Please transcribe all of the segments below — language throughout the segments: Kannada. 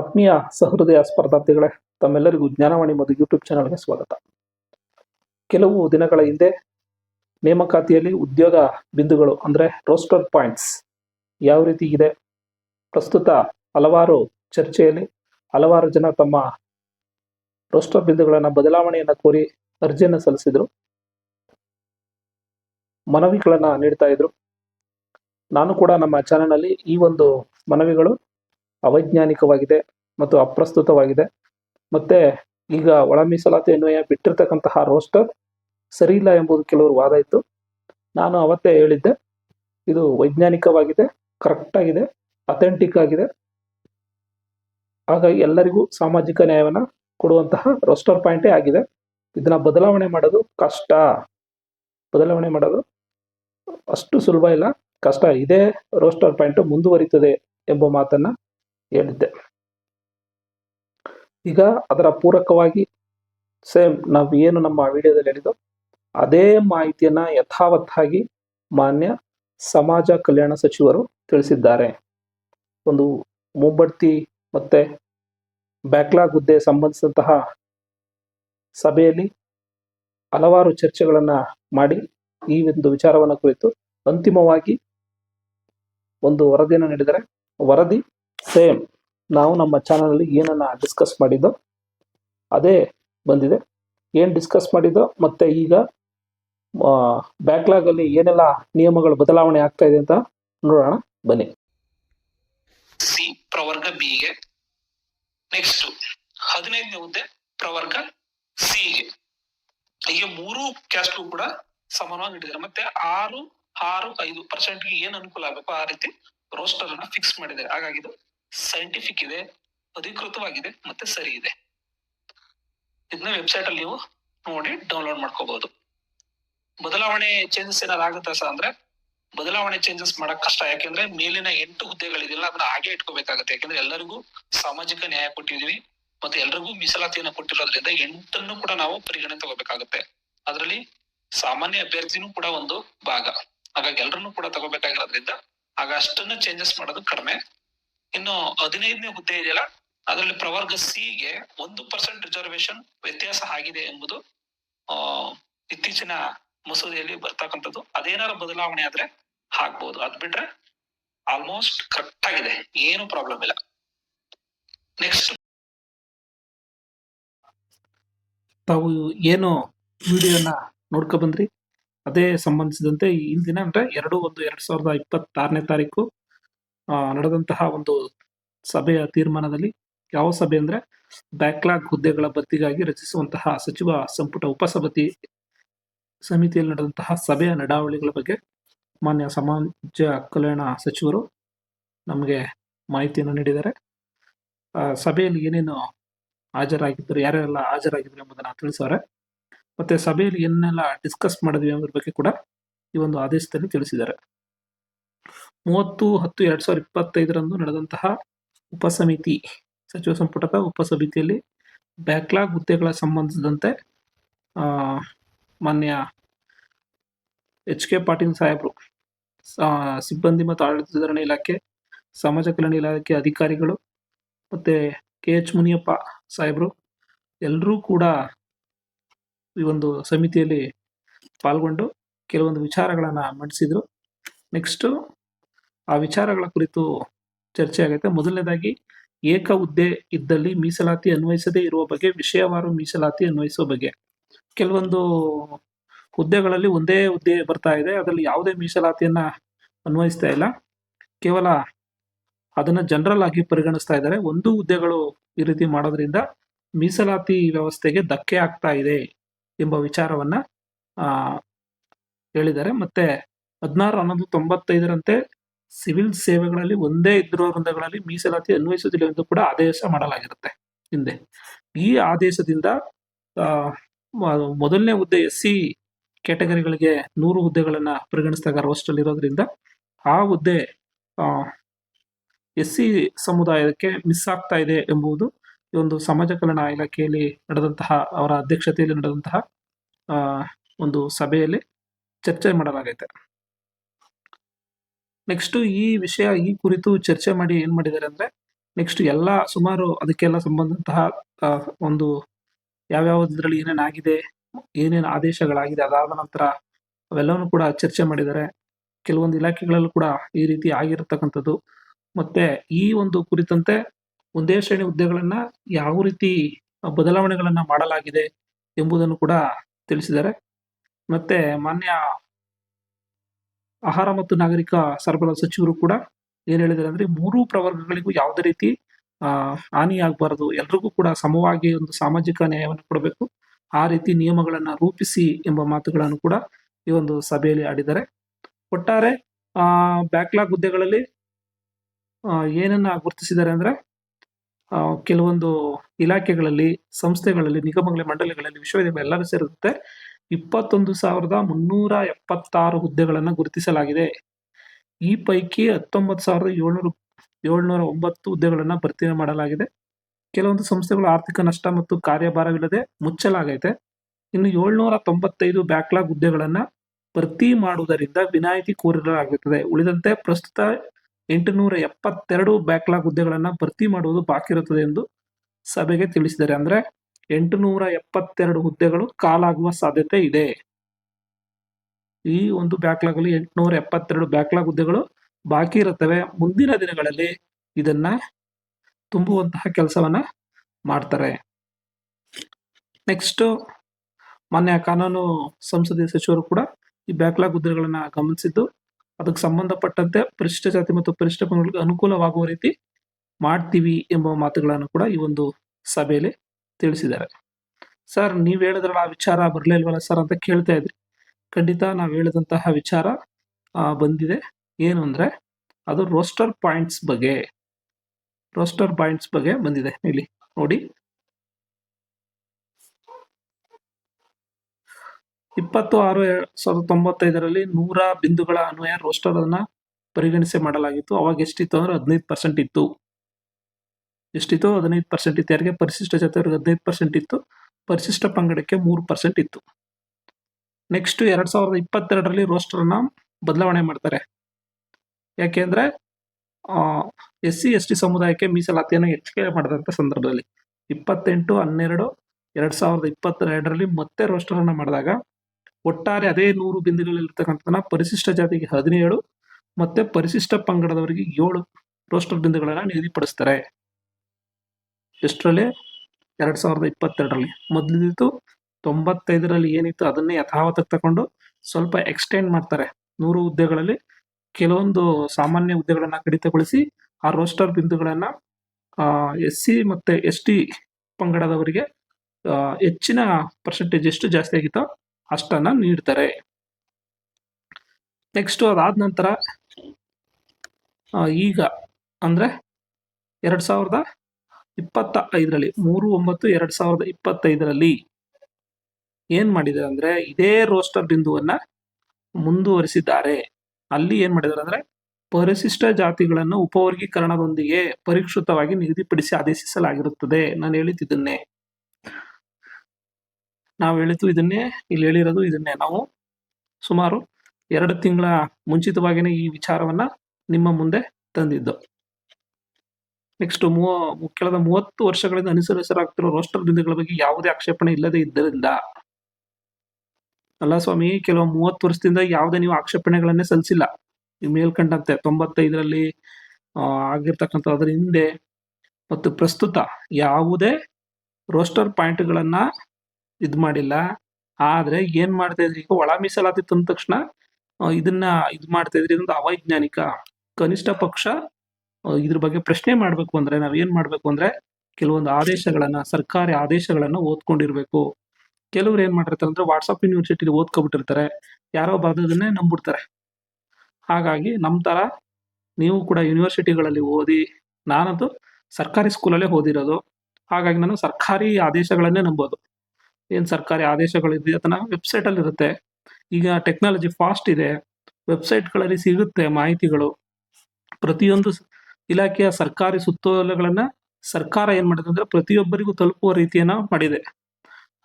ಆತ್ಮೀಯ ಸಹೃದಯ ಸ್ಪರ್ಧಾರ್ಥಿಗಳೇ, ತಮ್ಮೆಲ್ಲರಿಗೂ ಜ್ಞಾನವಾಣಿ ಮತ್ತು ಯೂಟ್ಯೂಬ್ ಚಾನಲ್ಗೆ ಸ್ವಾಗತ. ಕೆಲವು ದಿನಗಳ ಹಿಂದೆ ನೇಮಕಾತಿಯಲ್ಲಿ ಉದ್ಯೋಗ ಬಿಂದುಗಳು, ಅಂದರೆ ರೋಸ್ಟರ್ ಪಾಯಿಂಟ್ಸ್ ಯಾವ ರೀತಿ ಇದೆ? ಪ್ರಸ್ತುತ ಹಲವಾರು ಚರ್ಚೆಯಲ್ಲಿ ಹಲವಾರು ಜನ ತಮ್ಮ ರೋಸ್ಟರ್ ಬಿಂದುಗಳನ್ನು ಬದಲಾವಣೆಯನ್ನು ಕೋರಿ ಅರ್ಜಿಯನ್ನು ಸಲ್ಲಿಸಿದರು. ಮನವಿಗಳನ್ನು ನೀಡ್ತಾ ಇದ್ರು. ನಾನು ಕೂಡ ನಮ್ಮ ಚಾನಲ್ನಲ್ಲಿ ಈ ಒಂದು ಮನವಿಗಳು ಅವೈಜ್ಞಾನಿಕವಾಗಿದೆ ಮತ್ತು ಅಪ್ರಸ್ತುತವಾಗಿದೆ. ಮತ್ತೆ ಈಗ ಒಳ ಮೀಸಲಾತಿ ಅನ್ವಯ ಬಿಟ್ಟಿರ್ತಕ್ಕಂತಹ ರೋಸ್ಟರ್ ಸರಿ ಇಲ್ಲ ಎಂಬುದು ಕೆಲವರು ವಾದ ಇತ್ತು. ನಾನು ಅವತ್ತೇ ಹೇಳಿದ್ದೆ, ಇದು ವೈಜ್ಞಾನಿಕವಾಗಿದೆ ಕರೆಕ್ಟ್ ಆಗಿದೆ ಅಥೆಂಟಿಕ್ ಆಗಿದೆ. ಹಾಗಾಗಿ ಎಲ್ಲರಿಗೂ ಸಾಮಾಜಿಕ ನ್ಯಾಯವನ್ನು ಕೊಡುವಂತಹ ರೋಸ್ಟರ್ ಪಾಯಿಂಟೇ ಆಗಿದೆ. ಇದನ್ನ ಬದಲಾವಣೆ ಮಾಡೋದು ಕಷ್ಟ. ಬದಲಾವಣೆ ಮಾಡೋದು ಅಷ್ಟು ಸುಲಭ ಇಲ್ಲ. ಕಷ್ಟ ಇದೇ, ರೋಸ್ಟರ್ ಪಾಯಿಂಟ್ ಮುಂದುವರಿತದೆ ಎಂಬ ಮಾತನ್ನ ಹೇಳಿದ್ದೆ. ಈಗ ಅದರ ಪೂರಕವಾಗಿ ಸೇಮ್ ನಾವು ಏನು ನಮ್ಮ ವಿಡಿಯೋದಲ್ಲಿ ಹೇಳಿದೋ ಅದೇ ಮಾಹಿತಿಯನ್ನ ಯಥಾವತ್ತಾಗಿ ಮಾನ್ಯ ಸಮಾಜ ಕಲ್ಯಾಣ ಸಚಿವರು ತಿಳಿಸಿದ್ದಾರೆ. ಒಂದು ಮುಂಬಡ್ತಿ ಮತ್ತೆ ಬ್ಯಾಕ್ಲಾಗ್ ಹುದ್ದೆ ಸಂಬಂಧಿಸಿದಂತಹ ಸಭೆಯಲ್ಲಿ ಹಲವಾರು ಚರ್ಚೆಗಳನ್ನ ಮಾಡಿ ಈ ಒಂದು ವಿಚಾರವನ್ನು ಕುರಿತು ಅಂತಿಮವಾಗಿ ಒಂದು ವರದಿಯನ್ನು ನೀಡಿದರೆ ವರದಿ ಸೇಮ್ ನಾವು ನಮ್ಮ ಚಾನಲಲ್ಲಿ ಏನನ್ನು ಡಿಸ್ಕಸ್ ಮಾಡಿದ್ದೋ ಅದೇ ಬಂದಿದೆ. ಏನು ಡಿಸ್ಕಸ್ ಮಾಡಿದ್ದೋ ಮತ್ತೆ ಈಗ ಬ್ಯಾಕ್ಲಾಗಲ್ಲಿ ಏನೆಲ್ಲ ನಿಯಮಗಳು ಬದಲಾವಣೆ ಆಗ್ತಾ ಇದೆ ಅಂತ ನೋಡೋಣ. ಬನ್ನಿ. ಸಿ ಪ್ರವರ್ಗ ಬಿಗೆ ನೆಕ್ಸ್ಟ್ ಹದಿನೈದನೇ ಹುದ್ದೆ ಪ್ರವರ್ಗ ಸಿಗೆ ಈಗ ಮೂರು ಕ್ಯಾಸ್ಟ್ ಕೂಡ ಸಮಾನವಾಗಿ ಇಟ್ಟಿದ್ದಾರೆ. ಮತ್ತೆ ಆರು ಆರು, ಐದು ಪರ್ಸೆಂಟ್ಗೆ ಏನ್ ಅನುಕೂಲ ಆಗಬೇಕು ಆ ರೀತಿ ರೋಸ್ಟರ್ ಅನ್ನ ಫಿಕ್ಸ್ ಮಾಡಿದ್ದಾರೆ. ಹಾಗಾಗಿ ಸೈಂಟಿಫಿಕ್ ಇದೆ, ಅಧಿಕೃತವಾಗಿದೆ, ಮತ್ತೆ ಸರಿ ಇದೆ. ಇದನ್ನ ವೆಬ್ಸೈಟ್ ಅಲ್ಲಿ ನೀವು ನೋಡಿ ಡೌನ್ಲೋಡ್ ಮಾಡ್ಕೋಬಹುದು ಬದಲಾವಣೆ ಚೇಂಜಸ್ ಏನಾದ್ರು ಸರ್ ಅಂದ್ರೆ, ಬದಲಾವಣೆ ಚೇಂಜಸ್ ಮಾಡಕ್ ಕಷ್ಟ. ಯಾಕೆಂದ್ರೆ ಮೇಲಿನ ಎಂಟು ಹುದ್ದೆಗಳಿದೆಯಲ್ಲ ಅದನ್ನ ಹಾಗೆ ಇಟ್ಕೋಬೇಕಾಗುತ್ತೆ. ಯಾಕಂದ್ರೆ ಎಲ್ಲರಿಗೂ ಸಾಮಾಜಿಕ ನ್ಯಾಯ ಕೊಟ್ಟಿದೀವಿ ಮತ್ತೆ ಎಲ್ರಿಗೂ ಮೀಸಲಾತಿಯನ್ನು ಕೊಟ್ಟಿರೋದ್ರಿಂದ ಎಂಟನ್ನು ಕೂಡ ನಾವು ಪರಿಗಣನೆ ತಗೋಬೇಕಾಗುತ್ತೆ. ಅದರಲ್ಲಿ ಸಾಮಾನ್ಯ ಅಭ್ಯರ್ಥಿನೂ ಕೂಡ ಒಂದು ಭಾಗ. ಹಾಗಾಗಿ ಎಲ್ಲರನ್ನೂ ಕೂಡ ತಗೋಬೇಕಾಗಿರೋದ್ರಿಂದ ಆಗ ಅಷ್ಟನ್ನು ಚೇಂಜಸ್ ಮಾಡೋದು ಕಡಿಮೆ. ಇನ್ನು ಹದಿನೈದನೇ ಹುದ್ದೆ ಇದೆಯಲ್ಲ, ಅದರಲ್ಲಿ ಪ್ರವರ್ಗ ಸಿಗೆ ಒಂದು ಪರ್ಸೆಂಟ್ ರಿಸರ್ವೇಶನ್ ವ್ಯತ್ಯಾಸ ಆಗಿದೆ ಎಂಬುದು ಇತ್ತೀಚಿನ ಮಸೂದೆಯಲ್ಲಿ ಬರ್ತಕ್ಕಂಥದ್ದು. ಅದೇನಾರ ಬದಲಾವಣೆ ಆದ್ರೆ ಹಾಕ್ಬಹುದು ಅದ್ ಬಿಟ್ರೆ ಆಲ್ಮೋಸ್ಟ್ ಕರೆಕ್ಟ್ ಆಗಿದೆ. ಏನು ಪ್ರಾಬ್ಲಮ್ ಇಲ್ಲ. ನೆಕ್ಸ್ಟ್ ತಾವು ಏನು ವಿಡಿಯೋನ ನೋಡ್ಕೊ ಬಂದ್ರಿ? ಅದೇ ಸಂಬಂಧಿಸಿದಂತೆ ಈ ಇಂದಿನ ಅಂದ್ರೆ ಎರಡು ಒಂದು ಎರಡ್ ಸಾವಿರದ ಇಪ್ಪತ್ತಾರನೇ ತಾರೀಕು ನಡೆದಂತಹ ಒಂದು ಸಭೆಯ ತೀರ್ಮಾನದಲ್ಲಿ ಯಾವ ಸಭೆ ಅಂದ್ರೆ ಬ್ಯಾಕ್ಲಾಗ್ ಹುದ್ದೆಗಳ ಭರ್ತಿಗಾಗಿ ರಚಿಸುವಂತಹ ಸಚಿವ ಸಂಪುಟ ಉಪಸಭತಿ ಸಮಿತಿಯಲ್ಲಿ ನಡೆದಂತಹ ಸಭೆಯ ನಡಾವಳಿಗಳ ಬಗ್ಗೆ ಮಾನ್ಯ ಸಮಾಜ ಕಲ್ಯಾಣ ಸಚಿವರು ನಮಗೆ ಮಾಹಿತಿಯನ್ನು ನೀಡಿದ್ದಾರೆ. ಸಭೆಯಲ್ಲಿ ಏನೇನು ಹಾಜರಾಗಿದ್ದರು, ಯಾರ್ಯಾರೆಲ್ಲ ಹಾಜರಾಗಿದ್ರು ಎಂಬುದನ್ನು ತಿಳಿಸೋರೆ ಮತ್ತೆ ಸಭೆಯಲ್ಲಿ ಏನೆಲ್ಲ ಡಿಸ್ಕಸ್ ಮಾಡಿದ್ವಿ ಅನ್ನೋದ್ರ ಬಗ್ಗೆ ಕೂಡ ಈ ಒಂದು ಆದೇಶದಲ್ಲಿ ತಿಳಿಸಿದ್ದಾರೆ. ಮೂವತ್ತು, ಹತ್ತು, ಎರಡ್ ಸಾವಿರದ ಇಪ್ಪತ್ತೈದರಂದು ನಡೆದಂತಹ ಉಪಸಮಿತಿ, ಸಚಿವ ಸಂಪುಟದ ಉಪಸಮಿತಿಯಲ್ಲಿ ಬ್ಯಾಕ್ಲಾಗ್ ಹುದ್ದೆಗಳ ಸಂಬಂಧಿಸಿದಂತೆ ಮಾನ್ಯ ಎಚ್ ಕೆ ಪಾಟೀಲ್ ಸಾಹೇಬರು ಸಿಬ್ಬಂದಿ ಮತ್ತು ಆಡಳಿತ ಸುಧಾರಣೆ ಇಲಾಖೆ, ಸಮಾಜ ಕಲ್ಯಾಣ ಇಲಾಖೆ ಅಧಿಕಾರಿಗಳು ಮತ್ತೆ ಕೆ ಎಚ್ ಮುನಿಯಪ್ಪ ಸಾಹೇಬರು ಎಲ್ಲರೂ ಕೂಡ ಈ ಒಂದು ಸಮಿತಿಯಲ್ಲಿ ಪಾಲ್ಗೊಂಡು ಕೆಲವೊಂದು ವಿಚಾರಗಳನ್ನ ಮಂಡಿಸಿದರು. ನೆಕ್ಸ್ಟ್ ಆ ವಿಚಾರಗಳ ಕುರಿತು ಚರ್ಚೆ ಆಗೈತೆ. ಮೊದಲನೇದಾಗಿ, ಏಕ ಹುದ್ದೆ ಇದ್ದಲ್ಲಿ ಮೀಸಲಾತಿ ಅನ್ವಯಿಸದೇ ಇರುವ ಬಗ್ಗೆ, ವಿಷಯವಾರು ಮೀಸಲಾತಿ ಅನ್ವಯಿಸುವ ಬಗ್ಗೆ. ಕೆಲವೊಂದು ಹುದ್ದೆಗಳಲ್ಲಿ ಒಂದೇ ಹುದ್ದೆ ಬರ್ತಾ ಇದೆ. ಅದರಲ್ಲಿ ಯಾವುದೇ ಮೀಸಲಾತಿಯನ್ನ ಅನ್ವಯಿಸ್ತಾ ಇಲ್ಲ. ಕೇವಲ ಅದನ್ನ ಜನರಲ್ ಆಗಿ ಪರಿಗಣಿಸ್ತಾ ಇದ್ದಾರೆ. ಒಂದು ಹುದ್ದೆಗಳು ಈ ರೀತಿ ಮಾಡೋದ್ರಿಂದ ಮೀಸಲಾತಿ ವ್ಯವಸ್ಥೆಗೆ ಧಕ್ಕೆ ಆಗ್ತಾ ಇದೆ ಎಂಬ ವಿಚಾರವನ್ನ ಹೇಳಿದ್ದಾರೆ. ಮತ್ತೆ ಹದಿನಾರು ಹನ್ನೊಂದು ತೊಂಬತ್ತೈದರಂತೆ ಸಿವಿಲ್ ಸೇವೆಗಳಲ್ಲಿ ಒಂದೇ ಇದ್ರೋ ವೃಂದಗಳಲ್ಲಿ ಮೀಸಲಾತಿ ಅನ್ವಯಿಸುವುದಿಲ್ಲ ಎಂದು ಕೂಡ ಆದೇಶ ಮಾಡಲಾಗಿರುತ್ತೆ. ಹಿಂದೆ. ಈ ಆದೇಶದಿಂದ ಮೊದಲನೇ ಹುದ್ದೆ ಎಸ್ ಸಿ ಕ್ಯಾಟಗರಿಗಳಿಗೆ ನೂರು ಹುದ್ದೆಗಳನ್ನ ಪರಿಗಣಿಸಿದಾಗ ರೋಸ್ಟಲ್ ಇರೋದ್ರಿಂದ ಆ ಹುದ್ದೆ ಎಸ್ ಸಿ ಸಮುದಾಯಕ್ಕೆ ಮಿಸ್ ಆಗ್ತಾ ಇದೆ ಎಂಬುದು ಈ ಒಂದು ಸಮಾಜ ಕಲ್ಯಾಣ ಇಲಾಖೆಯಲ್ಲಿ ನಡೆದಂತಹ, ಅವರ ಅಧ್ಯಕ್ಷತೆಯಲ್ಲಿ ನಡೆದಂತಹ ಒಂದು ಸಭೆಯಲ್ಲಿ ಚರ್ಚೆ ಮಾಡಲಾಗೈತೆ. ನೆಕ್ಸ್ಟ್ ಈ ವಿಷಯ ಈ ಕುರಿತು ಚರ್ಚೆ ಮಾಡಿ ಏನ್ ಮಾಡಿದ್ದಾರೆ ಅಂದ್ರೆ ನೆಕ್ಸ್ಟ್ ಎಲ್ಲ ಸುಮಾರು ಅದಕ್ಕೆಲ್ಲ ಸಂಬಂಧಂತಹ ಒಂದು ಯಾವ್ಯಾವದ್ರಲ್ಲಿ ಏನೇನು ಆಗಿದೆ, ಏನೇನು ಆದೇಶಗಳಾಗಿದೆ, ಅದಾದ ನಂತರ ಅವೆಲ್ಲವನ್ನು ಕೂಡ ಚರ್ಚೆ ಮಾಡಿದ್ದಾರೆ. ಕೆಲವೊಂದು ಇಲಾಖೆಗಳಲ್ಲೂ ಕೂಡ ಈ ರೀತಿ ಆಗಿರತಕ್ಕಂಥದ್ದು. ಮತ್ತೆ ಈ ಒಂದು ಕುರಿತಂತೆ ಒಂದೇ ಶ್ರೇಣಿ ಹುದ್ದೆಗಳನ್ನ ಯಾವ ರೀತಿ ಬದಲಾವಣೆಗಳನ್ನ ಮಾಡಲಾಗಿದೆ ಎಂಬುದನ್ನು ಕೂಡ ತಿಳಿಸಿದ್ದಾರೆ. ಮತ್ತೆ ಮಾನ್ಯ ಆಹಾರ ಮತ್ತು ನಾಗರಿಕ ಸರಬರಾಜು ಸಚಿವರು ಕೂಡ ಏನ್ ಹೇಳಿದ್ದಾರೆ ಅಂದ್ರೆ ಮೂರೂ ಪ್ರವರ್ಗಗಳಿಗೂ ಯಾವುದೇ ರೀತಿ ಹಾನಿ ಆಗ್ಬಾರದು ಎಲ್ರಿಗೂ ಕೂಡ ಸಮವಾಗಿ ಒಂದು ಸಾಮಾಜಿಕ ನ್ಯಾಯವನ್ನು ಕೊಡಬೇಕು. ಆ ರೀತಿ ನಿಯಮಗಳನ್ನ ರೂಪಿಸಿ ಎಂಬ ಮಾತುಗಳನ್ನು ಕೂಡ ಈ ಒಂದು ಸಭೆಯಲ್ಲಿ ಆಡಿದ್ದಾರೆ. ಒಟ್ಟಾರೆ, ಆ, ಬ್ಯಾಕ್ಲಾಗ್ ಹುದ್ದೆಗಳಲ್ಲಿ ಏನನ್ನ ಗುರುತಿಸಿದ್ದಾರೆ ಅಂದ್ರೆ ಕೆಲವೊಂದು ಇಲಾಖೆಗಳಲ್ಲಿ, ಸಂಸ್ಥೆಗಳಲ್ಲಿ, ನಿಗಮಗಳ ಮಂಡಳಿಗಳಲ್ಲಿ ವಿಶ್ವವಿದ್ಯಾಲಯ ಎಲ್ಲರೂ ಸೇರಿರುತ್ತೆ. ಇಪ್ಪತ್ತೊಂದು ಸಾವಿರದ ಮುನ್ನೂರ ಎಪ್ಪತ್ತಾರು ಹುದ್ದೆಗಳನ್ನು ಗುರುತಿಸಲಾಗಿದೆ. ಈ ಪೈಕಿ ಹತ್ತೊಂಬತ್ತು ಸಾವಿರದ ಏಳ್ನೂರು, ಏಳ್ನೂರ ಒಂಬತ್ತು ಹುದ್ದೆಗಳನ್ನು ಭರ್ತಿ ಮಾಡಲಾಗಿದೆ. ಕೆಲವೊಂದು ಸಂಸ್ಥೆಗಳು ಆರ್ಥಿಕ ನಷ್ಟ ಮತ್ತು ಕಾರ್ಯಭಾರವಿಲ್ಲದೆ ಮುಚ್ಚಲಾಗೈತೆ. ಇನ್ನು ಏಳ್ನೂರ ತೊಂಬತ್ತೈದು ಬ್ಯಾಕ್ಲಾಗ್ ಹುದ್ದೆಗಳನ್ನು ಭರ್ತಿ ಮಾಡುವುದರಿಂದ ವಿನಾಯಿತಿ ಕೋರಲಾಗುತ್ತದೆ ಉಳಿದಂತೆ ಪ್ರಸ್ತುತ ಎಂಟುನೂರ ಎಪ್ಪತ್ತೆರಡು ಬ್ಯಾಕ್ಲಾಗ್ ಹುದ್ದೆಗಳನ್ನು ಭರ್ತಿ ಮಾಡುವುದು ಬಾಕಿ ಇರುತ್ತದೆ ಎಂದು ಸಭೆಗೆ ತಿಳಿಸಿದ್ದಾರೆ. ಅಂದ್ರೆ ಎಂಟುನೂರ ಎಪ್ಪತ್ತೆರಡು ಹುದ್ದೆಗಳು ಕಾಲಾಗುವ ಸಾಧ್ಯತೆ ಇದೆ. ಈ ಒಂದು ಬ್ಯಾಕ್ಲಾಗ್ ಅಲ್ಲಿ ಎಂಟುನೂರ ಎಪ್ಪತ್ತೆರಡು ಬ್ಯಾಕ್ಲಾಗ್ ಹುದ್ದೆಗಳು ಬಾಕಿ ಇರುತ್ತವೆ. ಮುಂದಿನ ದಿನಗಳಲ್ಲಿ ಇದನ್ನ ತುಂಬುವಂತಹ ಕೆಲಸವನ್ನ ಮಾಡ್ತಾರೆ. ನೆಕ್ಸ್ಟ್ ಮಾನ್ಯ ಕಾನೂನು ಸಂಸದೀಯ ಸಚಿವರು ಕೂಡ ಈ ಬ್ಯಾಕ್ಲಾಗ್ ಹುದ್ದೆಗಳನ್ನ ಗಮನಿಸಿದ್ದು, ಅದಕ್ಕೆ ಸಂಬಂಧಪಟ್ಟಂತೆ ಪರಿಶಿಷ್ಟ ಜಾತಿ ಮತ್ತು ಪರಿಶಿಷ್ಟ ಪಂಗಡಗಳಿಗೆ ಅನುಕೂಲವಾಗುವ ರೀತಿ ಮಾಡ್ತೀವಿ ಎಂಬ ಮಾತುಗಳನ್ನು ಕೂಡ ಈ ಒಂದು ಸಭೆಯಲ್ಲಿ ತಿಳಿಸಿದ್ದಾರೆ. ಸರ್, ನೀವು ಹೇಳಿದ್ರಲ್ಲ, ಆ ವಿಚಾರ ಬರಲಿಲ್ವಲ್ಲ ಸರ್ ಅಂತ ಕೇಳ್ತಾ ಇದ್ರಿ. ಖಂಡಿತ ನಾವು ಹೇಳಿದಂತಹ ವಿಚಾರ ಬಂದಿದೆ. ಏನು ಅಂದರೆ, ಅದು ರೋಸ್ಟರ್ ಪಾಯಿಂಟ್ಸ್ ಬಗ್ಗೆ ರೋಸ್ಟರ್ ಪಾಯಿಂಟ್ಸ್ ಬಗ್ಗೆ ಬಂದಿದೆ. ಇಲ್ಲಿ, ನೋಡಿ. ಇಪ್ಪತ್ತು ಆರು ಸಾವಿರದ ತೊಂಬತ್ತೈದರಲ್ಲಿ ನೂರ ಬಿಂದುಗಳ ಅನ್ವಯ ರೋಸ್ಟರ್ ಅನ್ನ ಪರಿಗಣಿಸಿ ಮಾಡಲಾಗಿತ್ತು. ಅವಾಗ ಎಷ್ಟಿತ್ತು ಅಂದ್ರೆ, ಹದಿನೈದು ಪರ್ಸೆಂಟ್ ಇತ್ತು. ಎಷ್ಟಿತ್ತು ಹದಿನೈದು ಪರ್ಸೆಂಟ್ ಇತ್ತು. ಯಾರಿಗೆ ಪರಿಶಿಷ್ಟ ಜಾತಿಯವ್ರಿಗೆ ಹದಿನೈದು ಪರ್ಸೆಂಟ್ ಇತ್ತು. ಪರಿಶಿಷ್ಟ ಪಂಗಡಕ್ಕೆ ಮೂರು ಪರ್ಸೆಂಟ್ ಇತ್ತು. ನೆಕ್ಸ್ಟ್ ಎರಡ್ ಸಾವಿರದ ಇಪ್ಪತ್ತೆರಡರಲ್ಲಿ ರೋಸ್ಟರ್ ಅನ್ನ ಬದಲಾವಣೆ ಮಾಡ್ತಾರೆ. ಯಾಕೆಂದ್ರೆ ಎಸ್ ಸಿ ಎಸ್ ಟಿ ಸಮುದಾಯಕ್ಕೆ ಮೀಸಲಾತಿಯನ್ನು ಹೆಚ್ಚಿಗೆ ಮಾಡಿದಂಥ ಸಂದರ್ಭದಲ್ಲಿ. ಇಪ್ಪತ್ತೆಂಟು, ಹನ್ನೆರಡು, ಎರಡು ಸಾವಿರದ ಇಪ್ಪತ್ತೆರಡರಲ್ಲಿ ಮತ್ತೆ ರೋಸ್ಟರ್ ಅನ್ನ ಮಾಡಿದಾಗ ಒಟ್ಟಾರೆ ಅದೇ ನೂರು ಬಿಂದುಗಳಿರ್ತಕ್ಕಂಥ ಪರಿಶಿಷ್ಟ ಜಾತಿಗೆ ಹದಿನೇಳು ಮತ್ತೆ ಪರಿಶಿಷ್ಟ ಪಂಗಡದವರಿಗೆ ಏಳು ರೋಸ್ಟರ್ ಬಿಂದುಗಳನ್ನ ನಿಗದಿಪಡಿಸ್ತಾರೆ. ಎಷ್ಟರಲ್ಲಿ? ಎರಡ್ ಸಾವಿರದ ಇಪ್ಪತ್ತೆರಡರಲ್ಲಿ. ಮೊದಲಿದ್ದು ತೊಂಬತ್ತೈದರಲ್ಲಿ ಏನಿತ್ತು ಅದನ್ನೇ ಯಥಾವತ್ತಕ್ಕೆ ತಗೊಂಡು ಸ್ವಲ್ಪ ಎಕ್ಸ್ಟೆಂಡ್ ಮಾಡ್ತಾರೆ. ನೂರು ಹುದ್ದೆಗಳಲ್ಲಿ ಕೆಲವೊಂದು ಸಾಮಾನ್ಯ ಹುದ್ದೆಗಳನ್ನು ಕಡಿತಗೊಳಿಸಿ ಆ ರೋಸ್ಟರ್ ಬಿಂದುಗಳನ್ನ ಎಸ್ ಸಿ ಮತ್ತೆ ಎಸ್ ಟಿ ಪಂಗಡದವರಿಗೆ ಹೆಚ್ಚಿನ ಪರ್ಸೆಂಟೇಜ್ ಎಷ್ಟು ಜಾಸ್ತಿ ಆಗಿತ್ತೋ ಅಷ್ಟನ್ನು ನೀಡ್ತಾರೆ. ನೆಕ್ಸ್ಟು ಅದಾದ ನಂತರ ಈಗ ಅಂದ್ರೆ ಎರಡ್ ಸಾವಿರದ ಇಪ್ಪತ್ತ ಐದರಲ್ಲಿ ಮೂರು, ಒಂಬತ್ತು, ಎರಡ್ ಸಾವಿರದ ಇಪ್ಪತ್ತೈದರಲ್ಲಿ ಏನ್ ಮಾಡಿದ್ದಾರೆ ಅಂದ್ರೆ, ಇದೇ ರೋಸ್ಟರ್ ಬಿಂದುವನ್ನ ಮುಂದುವರಿಸಿದ್ದಾರೆ. ಅಲ್ಲಿ ಏನ್ ಮಾಡಿದ್ದಾರೆ ಅಂದ್ರೆ, ಪರಿಶಿಷ್ಟ ಜಾತಿಗಳನ್ನು ಉಪವರ್ಗೀಕರಣದೊಂದಿಗೆ ಪರಿಷ್ಕೃತವಾಗಿ ನಿಗದಿಪಡಿಸಿ ಆದೇಶಿಸಲಾಗಿರುತ್ತದೆ. ನಾನು ಹೇಳುತ್ತಿದ್ದನ್ನೇ ನಾವು ಹೇಳಿದ್ದು ಇದನ್ನೇ, ಇಲ್ಲಿ ಹೇಳಿರೋದು ಇದನ್ನೇ. ನಾವು ಸುಮಾರು ಎರಡು ತಿಂಗಳ ಮುಂಚಿತವಾಗಿಯೇ ಈ ವಿಚಾರವನ್ನ ನಿಮ್ಮ ಮುಂದೆ ತಂದಿದ್ದು. ನೆಕ್ಸ್ಟ್ ಮೂವ ಕಳೆದ ಮೂವತ್ತು ವರ್ಷಗಳಿಂದ ಅನುಸರಿಸಲಾಗ್ತಿರುವ ರೋಸ್ಟರ್ ಬಿಂದುಗಳ ಬಗ್ಗೆ ಯಾವುದೇ ಆಕ್ಷೇಪಣೆ ಇಲ್ಲದೆ ಇದ್ದರಿಂದ. ಅಲ್ಲ ಸ್ವಾಮಿ, ಕೆಲವು ಮೂವತ್ತು ವರ್ಷದಿಂದ ಯಾವುದೇ ನೀವು ಆಕ್ಷೇಪಣೆಗಳನ್ನೇ ಸಲ್ಲಿಸಿಲ್ಲ. ಮೇಲ್ಕಂಡಂತೆ ತೊಂಬತ್ತೈದರಲ್ಲಿ ಆಗಿರ್ತಕ್ಕಂಥ ಅದರ ಹಿಂದೆ. ಮತ್ತು ಪ್ರಸ್ತುತ ಯಾವುದೇ ರೋಸ್ಟರ್ ಪಾಯಿಂಟ್ಗಳನ್ನ ಇದು ಮಾಡಿಲ್ಲ. ಆದರೆ ಏನು ಮಾಡ್ತಾ ಇದ್ರಿ? ಈಗ ಒಳ ಮೀಸಲಾತಿ ತಂದ ತಕ್ಷಣ ಇದನ್ನ ಇದ್ ಮಾಡ್ತಾ ಇದ್ರಿ ಇದೊಂದು ಅವೈಜ್ಞಾನಿಕ. ಕನಿಷ್ಠ ಪಕ್ಷ ಇದ್ರ ಬಗ್ಗೆ ಪ್ರಶ್ನೆ ಮಾಡ್ಬೇಕು ಅಂದ್ರೆ, ನಾವ್ ಏನ್ ಮಾಡ್ಬೇಕು ಅಂದ್ರೆ, ಕೆಲವೊಂದು ಆದೇಶಗಳನ್ನ, ಸರ್ಕಾರಿ ಆದೇಶಗಳನ್ನ ಓದ್ಕೊಂಡಿರ್ಬೇಕು. ಕೆಲವ್ರು ಏನ್ ಮಾಡಿರ್ತಾರೆ ಅಂದ್ರೆ ವಾಟ್ಸಪ್ ಯೂನಿವರ್ಸಿಟಿ ಓದ್ಕೊಬಿಟ್ಟಿರ್ತಾರೆ. ಯಾರೋ ಬರ್ದದನ್ನೇ ನಂಬಿಡ್ತಾರೆ ಹಾಗಾಗಿ ನಮ್ ತರ ನೀವು ಕೂಡ ಯೂನಿವರ್ಸಿಟಿಗಳಲ್ಲಿ ಓದಿ, ನಾನಂತೂ ಸರ್ಕಾರಿ ಸ್ಕೂಲಲ್ಲೇ ಓದಿರೋದು. ಹಾಗಾಗಿ ನಾನು ಸರ್ಕಾರಿ ಆದೇಶಗಳನ್ನೇ ನಂಬೋದು. ಏನ್ ಸರ್ಕಾರಿ ಆದೇಶಗಳಿದೆ ಅದನ್ನ ವೆಬ್ಸೈಟ್ ಅಲ್ಲಿ ಇರುತ್ತೆ. ಈಗ ಟೆಕ್ನಾಲಜಿ ಫಾಸ್ಟ್ ಇದೆ. ವೆಬ್ಸೈಟ್ಗಳಲ್ಲಿ ಸಿಗುತ್ತೆ ಮಾಹಿತಿಗಳು. ಪ್ರತಿಯೊಂದು ಇಲಾಖೆಯ ಸರ್ಕಾರಿ ಸುತ್ತೋಲೆಗಳನ್ನ ಸರ್ಕಾರ ಏನ್ ಮಾಡಿದೆ ಅಂದ್ರೆ ಪ್ರತಿಯೊಬ್ಬರಿಗೂ ತಲುಪುವ ರೀತಿಯನ್ನ ಮಾಡಿದೆ.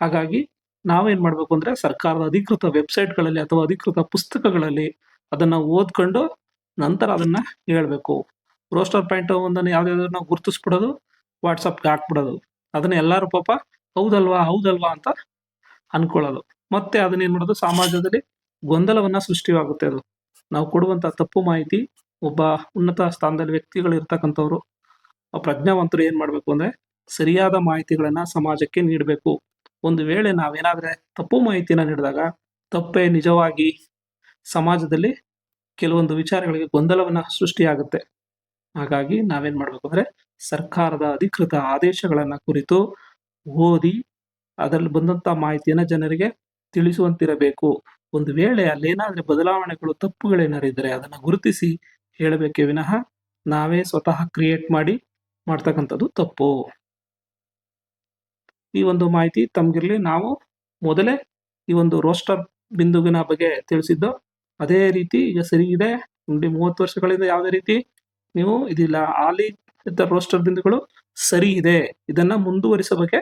ಹಾಗಾಗಿ ನಾವೇನ್ ಮಾಡ್ಬೇಕು ಅಂದ್ರೆ ಸರ್ಕಾರದ ಅಧಿಕೃತ ವೆಬ್ಸೈಟ್ಗಳಲ್ಲಿ ಅಥವಾ ಅಧಿಕೃತ ಪುಸ್ತಕಗಳಲ್ಲಿ ಅದನ್ನ ಓದ್ಕೊಂಡು ನಂತರ ಅದನ್ನ ಹೇಳ್ಬೇಕು. ರೋಸ್ಟರ್ ಪಾಯಿಂಟ್ ಒಂದನ್ನು ಯಾವ್ದಾದ್ರು ಗುರುತಿಸ್ಬಿಡೋದು, ವಾಟ್ಸಪ್ಗೆ ಹಾಕ್ಬಿಡೋದು. ಅದನ್ನ ಎಲ್ಲರೂ ಪಾಪ ಹೌದಲ್ವಾ ಹೌದಲ್ವಾ ಅಂತ ಅನ್ಕೊಳ್ಳೋದು. ಮತ್ತೆ ಅದನ್ನ ಏನ್ ಮಾಡೋದು, ಸಮಾಜದಲ್ಲಿ ಗೊಂದಲವನ್ನ ಸೃಷ್ಟಿಯಾಗುತ್ತೆ ಅದು. ನಾವು ಕೊಡುವಂತ ತಪ್ಪು ಮಾಹಿತಿ ಒಬ್ಬ ಉನ್ನತ ಸ್ಥಾನದಲ್ಲಿ ವ್ಯಕ್ತಿಗಳು ಇರ್ತಕ್ಕಂಥವ್ರು, ಆ ಪ್ರಜ್ಞಾವಂತರು ಏನ್ ಮಾಡ್ಬೇಕು ಅಂದ್ರೆ ಸರಿಯಾದ ಮಾಹಿತಿಗಳನ್ನ ಸಮಾಜಕ್ಕೆ ನೀಡಬೇಕು. ಒಂದು ವೇಳೆ ನಾವೇನಾದ್ರೆ ತಪ್ಪು ಮಾಹಿತಿನ ನೀಡಿದಾಗ ತಪ್ಪೇ ನಿಜವಾಗಿ ಸಮಾಜದಲ್ಲಿ ಕೆಲವೊಂದು ವಿಚಾರಗಳಿಗೆ ಗೊಂದಲವನ್ನ ಸೃಷ್ಟಿಯಾಗುತ್ತೆ. ಹಾಗಾಗಿ ನಾವೇನ್ ಮಾಡ್ಬೇಕು ಅಂದ್ರೆ ಸರ್ಕಾರದ ಅಧಿಕೃತ ಆದೇಶಗಳನ್ನ ಕುರಿತು ಓದಿ ಅದರಲ್ಲಿ ಬಂದಂತ ಮಾಹಿತಿಯನ್ನ ಜನರಿಗೆ ತಿಳಿಸುವಂತಿರಬೇಕು. ಒಂದು ವೇಳೆ ಅಲ್ಲೇನಾದ್ರೆ ಬದಲಾವಣೆಗಳು ತಪ್ಪುಗಳೇನಾರಿದ್ರೆ ಅದನ್ನ ಗುರುತಿಸಿ ಹೇಳಬೇಕೇ ವಿನಃ ನಾವೇ ಸ್ವತಃ ಕ್ರಿಯೇಟ್ ಮಾಡಿ ಮಾಡ್ತಕ್ಕಂಥದ್ದು ತಪ್ಪು. ಈ ಒಂದು ಮಾಹಿತಿ ತಮಗಿರಲಿ, ನಾವು ಮೊದಲೇ ಈ ಒಂದು ರೋಸ್ಟರ್ ಬಿಂದುವಿನ ಬಗ್ಗೆ ತಿಳಿಸಿದ್ದು ಅದೇ ರೀತಿ ಈಗ ಸರಿ ಇದೆ ಮೂವತ್ತು ವರ್ಷಗಳಿಂದ ಯಾವುದೇ ರೀತಿ ನೀವು ಇದಿಲ್ಲ ಆಲಿ ಇದ್ದ ರೋಸ್ಟರ್ ಬಿಂದುಗಳು ಸರಿ ಇದೆ, ಇದನ್ನ ಮುಂದುವರಿಸೋ ಬಗ್ಗೆ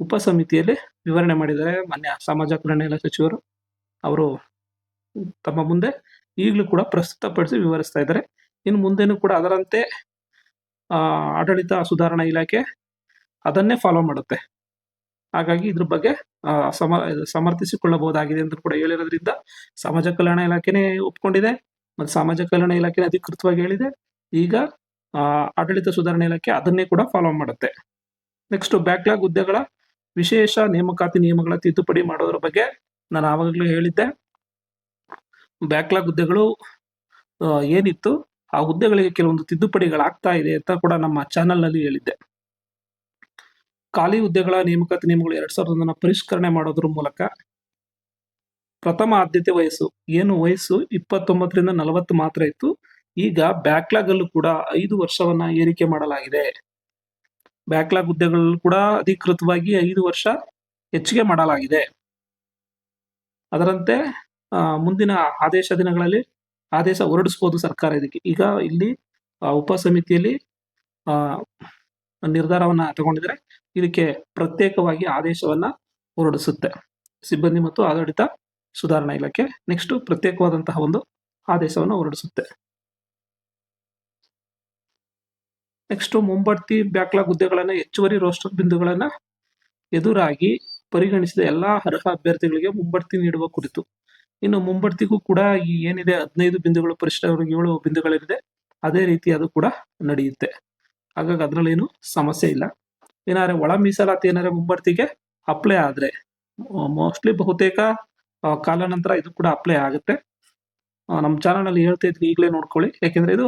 ಉಪ ಸಮಿತಿಯಲ್ಲಿ ವಿವರಣೆ ಮಾಡಿದ್ದಾರೆ ಮಾನ್ಯ ಸಮಾಜ ಕಲ್ಯಾಣ ಇಲಾಖೆ ಸಚಿವರು. ಅವರು ತಮ್ಮ ಮುಂದೆ ಈಗಲೂ ಕೂಡ ಪ್ರಸ್ತುತಪಡಿಸಿ ವಿವರಿಸ್ತಾ ಇದ್ದಾರೆ. ಇನ್ನು ಮುಂದೆನೂ ಕೂಡ ಅದರಂತೆ ಆಡಳಿತ ಸುಧಾರಣಾ ಇಲಾಖೆ ಅದನ್ನೇ ಫಾಲೋ ಮಾಡುತ್ತೆ. ಹಾಗಾಗಿ ಇದ್ರ ಬಗ್ಗೆ ಸಮ, ಸಮರ್ಥಿಸಿಕೊಳ್ಳಬಹುದಾಗಿದೆ ಅಂತ ಕೂಡ ಹೇಳಿರೋದ್ರಿಂದ ಸಮಾಜ ಕಲ್ಯಾಣ ಇಲಾಖೆನೇ ಒಪ್ಕೊಂಡಿದೆ ಮತ್ತು ಸಮಾಜ ಕಲ್ಯಾಣ ಇಲಾಖೆನೇ ಅಧಿಕೃತವಾಗಿ ಹೇಳಿದೆ. ಈಗ ಆಡಳಿತ ಸುಧಾರಣಾ ಇಲಾಖೆ ಅದನ್ನೇ ಕೂಡ ಫಾಲೋ ಮಾಡುತ್ತೆ. ನೆಕ್ಸ್ಟ್ ಬ್ಯಾಕ್ಲಾಗ್ ಹುದ್ದೆಗಳ ವಿಶೇಷ ನೇಮಕಾತಿ ನಿಯಮಗಳ ತಿದ್ದುಪಡಿ ಮಾಡೋದ್ರ ಬಗ್ಗೆ ನಾನು ಆವಾಗಲೂ ಹೇಳಿದ್ದೆ. ಬ್ಯಾಕ್ಲಾಗ್ ಹುದ್ದೆಗಳು ಏನಿತ್ತು, ಆ ಹುದ್ದೆಗಳಿಗೆ ಕೆಲವೊಂದು ತಿದ್ದುಪಡಿಗಳಾಗ್ತಾ ಇದೆ ಅಂತ ಕೂಡ ನಮ್ಮ ಚಾನೆಲ್ನಲ್ಲಿ ಹೇಳಿದ್ದೆ. ಖಾಲಿ ಹುದ್ದೆಗಳ ನೇಮಕಾತಿ ನಿಯಮಗಳು ಎರಡ್ ಸಾವಿರದ ಒಂದನ್ನು ಪರಿಷ್ಕರಣೆ ಮಾಡೋದ್ರ ಮೂಲಕ ಪ್ರಥಮ ಆದ್ಯತೆ ವಯಸ್ಸು, ಏನು ವಯಸ್ಸು? ಇಪ್ಪತ್ತೊಂಬತ್ತರಿಂದ ನಲವತ್ತು ಮಾತ್ರ ಇತ್ತು. ಈಗ ಬ್ಯಾಕ್ಲಾಗ್ ಅಲ್ಲೂ ಕೂಡ ಐದು ವರ್ಷವನ್ನ ಏರಿಕೆ ಮಾಡಲಾಗಿದೆ. ಬ್ಯಾಕ್ಲಾಗ್ ಹುದ್ದೆಗಳಲ್ಲೂ ಕೂಡ ಅಧಿಕೃತವಾಗಿ ಐದು ವರ್ಷ ಹೆಚ್ಚಿಗೆ ಮಾಡಲಾಗಿದೆ. ಅದರಂತೆ ಮುಂದಿನ ಆದೇಶ ದಿನಗಳಲ್ಲಿ ಆದೇಶ ಹೊರಡಿಸಬಹುದು ಸರ್ಕಾರ ಇದಕ್ಕೆ. ಈಗ ಇಲ್ಲಿ ಉಪ ಸಮಿತಿಯಲ್ಲಿ ನಿರ್ಧಾರವನ್ನ ತಗೊಂಡಿದ್ರೆ ಇದಕ್ಕೆ ಪ್ರತ್ಯೇಕವಾಗಿ ಆದೇಶವನ್ನ ಹೊರಡಿಸುತ್ತೆ. ಸಿಬ್ಬಂದಿ ಮತ್ತು ಆಡಳಿತ ಸುಧಾರಣಾ ಇಲಾಖೆ ನೆಕ್ಸ್ಟ್ ಪ್ರತ್ಯೇಕವಾದಂತಹ ಒಂದು ಆದೇಶವನ್ನು ಹೊರಡಿಸುತ್ತೆ. ನೆಕ್ಸ್ಟ್ ಮುಂಬಡ್ತಿ ಬ್ಯಾಕ್ಲಾಗ್ ಹುದ್ದೆಗಳನ್ನ ಹೆಚ್ಚುವರಿ ರೋಸ್ಟರ್ ಬಿಂದುಗಳನ್ನ ಎದುರಾಗಿ ಪರಿಗಣಿಸಿದ ಎಲ್ಲಾ ಅರ್ಹ ಅಭ್ಯರ್ಥಿಗಳಿಗೆ ಮುಂಬಡ್ತಿ ನೀಡುವ ಕುರಿತು. ಇನ್ನು ಮುಂಬಡ್ತಿಗೂ ಕೂಡ ಈ ಏನಿದೆ ಹದಿನೈದು ಬಿಂದುಗಳು ಪರಿಷ್ಠವರೆಗೆ ಏಳು ಬಿಂದುಗಳಿದೆ, ಅದೇ ರೀತಿ ಅದು ಕೂಡ ನಡೆಯುತ್ತೆ. ಹಾಗಾಗಿ ಅದರಲ್ಲೇನು ಸಮಸ್ಯೆ ಇಲ್ಲ. ಏನಾದ್ರೆ ಒಳ ಮೀಸಲಾತಿ ಏನಾದ್ರೆ ಮುಂಬಡ್ತಿಗೆ ಅಪ್ಲೈ ಆದ್ರೆ ಮೋಸ್ಟ್ಲಿ ಬಹುತೇಕ ಕಾಲ ನಂತರ ಇದು ಕೂಡ ಅಪ್ಲೈ ಆಗುತ್ತೆ. ನಮ್ಮ ಚಾನಲ್ ಅಲ್ಲಿ ಹೇಳ್ತಾ ಇದ್ವಿ ಈಗಲೇ ನೋಡ್ಕೊಳ್ಳಿ. ಯಾಕೆಂದ್ರೆ ಇದು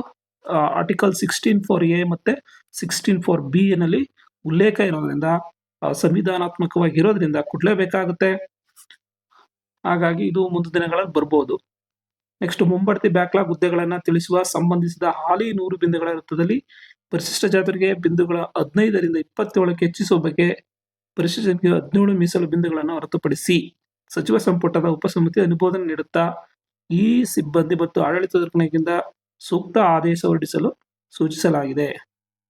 ಆರ್ಟಿಕಲ್ ಸಿಕ್ಸ್ಟೀನ್ ಫೋರ್ ಎ ಮತ್ತೆ ಸಿಕ್ಸ್ಟೀನ್ ಫೋರ್ ಬಿ ನಲ್ಲಿ ಉಲ್ಲೇಖ ಇರೋದ್ರಿಂದ ಸಂವಿಧಾನಾತ್ಮಕವಾಗಿರೋದ್ರಿಂದ ಸಂವಿಧಾನಾತ್ಮಕವಾಗಿ ಇರೋದ್ರಿಂದ ಕೊಡ್ಲೇಬೇಕಾಗುತ್ತೆ ಹಾಗಾಗಿ ಇದು ಮುಂದಿನ ದಿನಗಳಲ್ಲಿ ಬರ್ಬೋದು. ನೆಕ್ಸ್ಟ್ ಮುಂಬಡ್ತಿ ಬ್ಯಾಕ್ಲಾಗ್ ಹುದ್ದೆಗಳನ್ನ ತಿಳಿಸುವ, ಸಂಬಂಧಿಸಿದ ಹಾಲಿ ನೂರು ಬಿಂದುಗಳ ವೃತ್ತದಲ್ಲಿ ಪರಿಶಿಷ್ಟ ಜಾತಿಗೆ ಬಿಂದುಗಳ ಹದಿನೈದರಿಂದ ಇಪ್ಪತ್ತೇಳಕ್ಕೆ ಹೆಚ್ಚಿಸುವ ಬಗ್ಗೆ ಪರಿಶಿಷ್ಟ ಜಾತಿಗೆ ಹದಿನೇಳು ಮೀಸಲು ಬಿಂದುಗಳನ್ನು ಹೊರತುಪಡಿಸಿ ಸಚಿವ ಸಂಪುಟದ ಉಪಸಮಿತಿ ಅನುಮೋದನೆ ನೀಡುತ್ತಾ ಈ ಸಿಬ್ಬಂದಿ ಮತ್ತು ಆಡಳಿತ ನಿರ್ಣಯದಿಂದ ಸೂಕ್ತ ಆದೇಶ ಹೊರಡಿಸಲು ಸೂಚಿಸಲಾಗಿದೆ.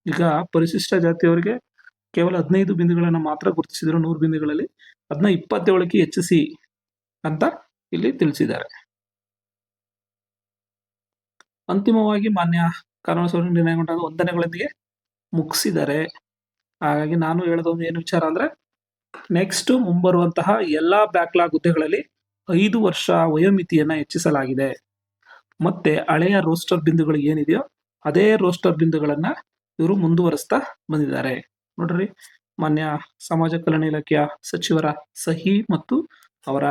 ಈಗ ಪರಿಶಿಷ್ಟ ಜಾತಿಯವರಿಗೆ ಕೇವಲ ಹದಿನೈದು ಬಿಂದುಗಳನ್ನು ಮಾತ್ರ ಗುರುತಿಸಿದ್ರು ನೂರು ಬಿಂದುಗಳಲ್ಲಿ. ಅದನ್ನ ಇಪ್ಪತ್ತೇಳಕ್ಕೆ ಹೆಚ್ಚಿಸಿ ಅಂತ ಇಲ್ಲಿ ತಿಳಿಸಿದ್ದಾರೆ. ಅಂತಿಮವಾಗಿ ಮಾನ್ಯ ಕಾನೂನು ಸಭೆ ನಿರ್ಣಯಗೊಂಡಾಗ ವಂದನೆಗಳೊಂದಿಗೆ ಮುಗಿಸಿದ್ದಾರೆ. ಹಾಗಾಗಿ ನಾನು ಹೇಳೋದೊಂದು ಏನು ವಿಚಾರ ಅಂದ್ರೆ ನೆಕ್ಸ್ಟ್ ಮುಂಬರುವಂತಹ ಎಲ್ಲಾ ಬ್ಯಾಕ್ಲಾಗ್ ಹುದ್ದೆಗಳಲ್ಲಿ ಐದು ವರ್ಷ ವಯೋಮಿತಿಯನ್ನ ಹೆಚ್ಚಿಸಲಾಗಿದೆ. ಮತ್ತೆ ಹಳೆಯ ರೋಸ್ಟರ್ ಬಿಂದುಗಳು ಏನಿದೆಯೋ ಅದೇ ರೋಸ್ಟರ್ ಬಿಂದುಗಳನ್ನ ಇವರು ಮುಂದುವರಿಸ್ತಾ ಬಂದಿದ್ದಾರೆ. ನೋಡ್ರಿ, ಮಾನ್ಯ ಸಮಾಜ ಕಲ್ಯಾಣ ಇಲಾಖೆಯ ಸಚಿವರ ಸಹಿ ಮತ್ತು ಅವರ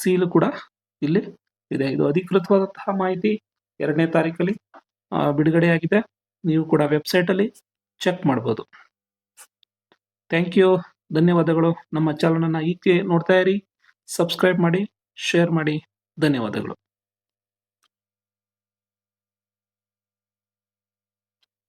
ಸೀಲು ಕೂಡ ಇಲ್ಲಿ ಇದೆ. ಇದು ಅಧಿಕೃತವಾದಂತಹ ಮಾಹಿತಿ ಎರಡನೇ ತಾರೀಕಲ್ಲಿ ಬಿಡುಗಡೆಯಾಗಿದೆ. ನೀವು ಕೂಡ ವೆಬ್ಸೈಟ್ ಅಲ್ಲಿ ಚೆಕ್ ಮಾಡ್ಬೋದು. ಥ್ಯಾಂಕ್ ಯು ಧನ್ಯವಾದಗಳು. ನಮ್ಮ ಚಾನಲನ್ನು ಈಕೆ ನೋಡ್ತಾ ಇರಿ. ಸಬ್ಸ್ಕ್ರೈಬ್ ಮಾಡಿ ಶೇರ್ ಮಾಡಿ. ಧನ್ಯವಾದಗಳು.